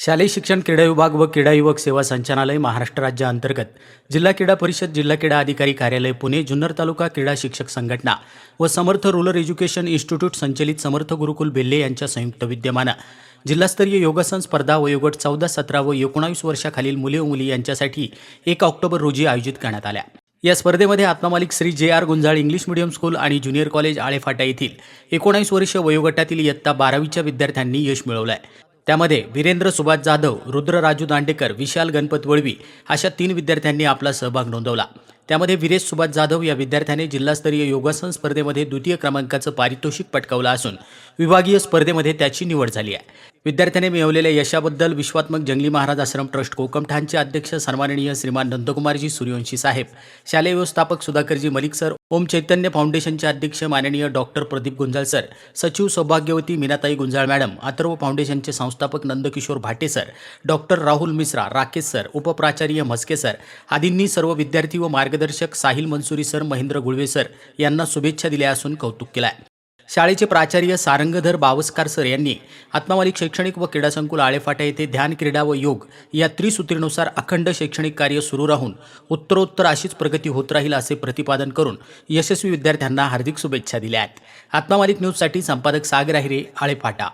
शालेय शिक्षण क्रीडा विभाग व क्रीडा युवक सेवा संचालनालय महाराष्ट्र राज्य अंतर्गत जिल्हा क्रीडा परिषद जिल्हा क्रीडा अधिकारी कार्यालय पुणे जुन्नर तालुका क्रीडा शिक्षक संघटना व समर्थ रुरल एज्युकेशन इन्स्टिट्यूट संचलित समर्थ गुरुकुल बेल्ले यांच्या संयुक्त विद्यमानं. जिल्हास्तरीय योगासन स्पर्धा वयोगट चौदा सतरा व एकोणावीस वर्षाखालील मुले व मुली यांच्यासाठी एक ऑक्टोबर रोजी आयोजित करण्यात आल्या. या स्पर्धेमध्ये Atmamalik Shri J R Gunjal English medium school आणि ज्युनियर कॉलेज आळेफाटा येथील एकोणावीस वर्ष वयोगटातील इयत्ता बारावीच्या विद्यार्थ्यांनी यश मिळवलं आहे त्यामध्ये वीरेंद्र सुभाष जाधव रुद्र राजू दांडेकर विशाल गणपत वळवी अशा तीन विद्यार्थ्यांनी आपला सहभाग नोंदवला. त्यामध्ये वीरेश सुभाष जाधव या विद्यार्थ्याने जिल्हास्तरीय योगासन स्पर्धेमध्ये द्वितीय क्रमांकाचं पारितोषिक पटकावलं असून विभागीय स्पर्धेमध्ये त्याची निवड झाली आहे. विद्यार्थ्याने मिळवलेल्या यशाबद्दल विश्वात्मक जंगली महाराज आश्रम ट्रस्ट कोकमठाणचे अध्यक्ष सन्माननीय श्रीमान नंदकुमारजी सूर्यवंशी साहेब शालेय व्यवस्थापक सुधाकरजी मलिक सर ओम चैतन्य फाउंडेशनचे अध्यक्ष माननीय डॉक्टर प्रदीप गुंजाळ सर सचिव सौभाग्यवती मीनाताई गुंजाळ मॅडम अथर्व फाउंडेशनचे संस्थापक Nandkishor Bhate sir doctor Rahul Mishra Rakesh sir उपप्राचार्य Mhaske sir आदींनी सर्व विद्यार्थी व मार्गदर्शक साहिल मनसुरी सर महेंद्र गुळवे सर यांना शुभेच्छा दिल्या असून कौतुक केलं आहे शाळेचे प्राचार्य सारंगधर बावस्कार सर यांनी आत्मामालिक शैक्षणिक व क्रीडा संकुल आळेफाटा येथे ध्यान क्रीडा व योग या त्रिसूत्रीनुसार अखंड शैक्षणिक कार्य सुरू राहून उत्तरोत्तर अशीच प्रगती होत राहील असे प्रतिपादन करून यशस्वी विद्यार्थ्यांना हार्दिक शुभेच्छा दिल्या आहेत. आत्मामालिक न्यूजसाठी संपादक सागर आहिरे आळेफाटा.